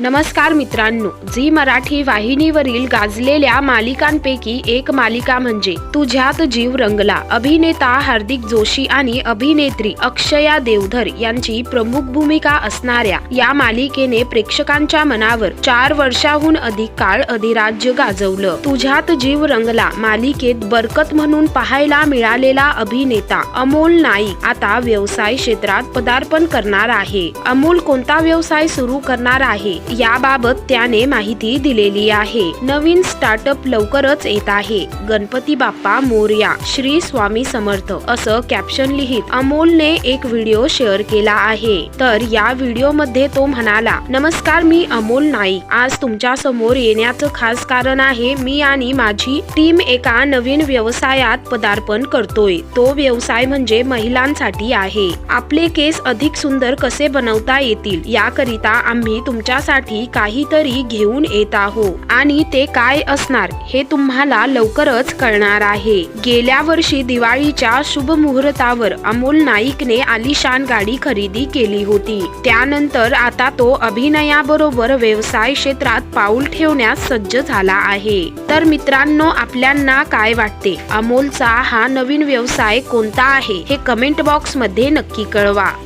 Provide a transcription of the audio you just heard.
नमस्कार मित्रांनो झी मराठी वाहिनीवरील गाजलेल्या मालिकांपैकी एक मालिका म्हणजे तुझ्यात जीव रंगला. अभिनेता हार्दिक जोशी आणि अभिनेत्री अक्षया देवधर यांची प्रमुख भूमिका असणाऱ्या या मालिकेने प्रेक्षकांच्या मनावर चार वर्षाहून अधिक काळ अधिराज्य गाजवलं. तुझ्यात जीव रंगला मालिकेत बरकत म्हणून पाहायला मिळालेला अभिनेता अमोल नाईक आता व्यवसाय क्षेत्रात पदार्पण करणार आहे. अमोल कोणता व्यवसाय सुरू करणार आहे? याबाबत त्याने माहिती दिलेली आहे. नवीन स्टार्टअप लवकरच येत आहे. गणपती बाप्पा मोरया श्री स्वामी समर्थ असं कॅप्शन लिहित अमोलने एक व्हिडिओ शेअर केला आहे. तर या व्हिडिओमध्ये तो म्हणाला नमस्कार मी अमोल नाईक. आज तुमच्यासमोर येण्याचं खास कारण आहे मी आणि माझी टीम एका नवीन व्यवसायात पदार्पण करतोय. तो व्यवसाय म्हणजे महिलांसाठी आहे. आपले केस अधिक सुंदर कसे बनवता येतील याकरिता आम्ही तुमच्यासाठी काहीतरी घेऊन येत आहो. आणि ते काय असणार हे तुम्हाला लवकरच कळणार आहे. गेल्या वर्षी दिवाळीच्या शुभ मुहूर्तावर अमोल नाईकने आलिशान गाडी खरेदी केली होती. त्यानंतर आता तो अभिनयाबरोबर व्यवसाय क्षेत्रात पाऊल ठेवण्यास सज्ज झाला आहे. तर मित्रांनो आपल्यांना काय वाटते? अमोलचा हा नवीन व्यवसाय कोणता आहे हे कमेंट बॉक्समध्ये नक्की कळवा.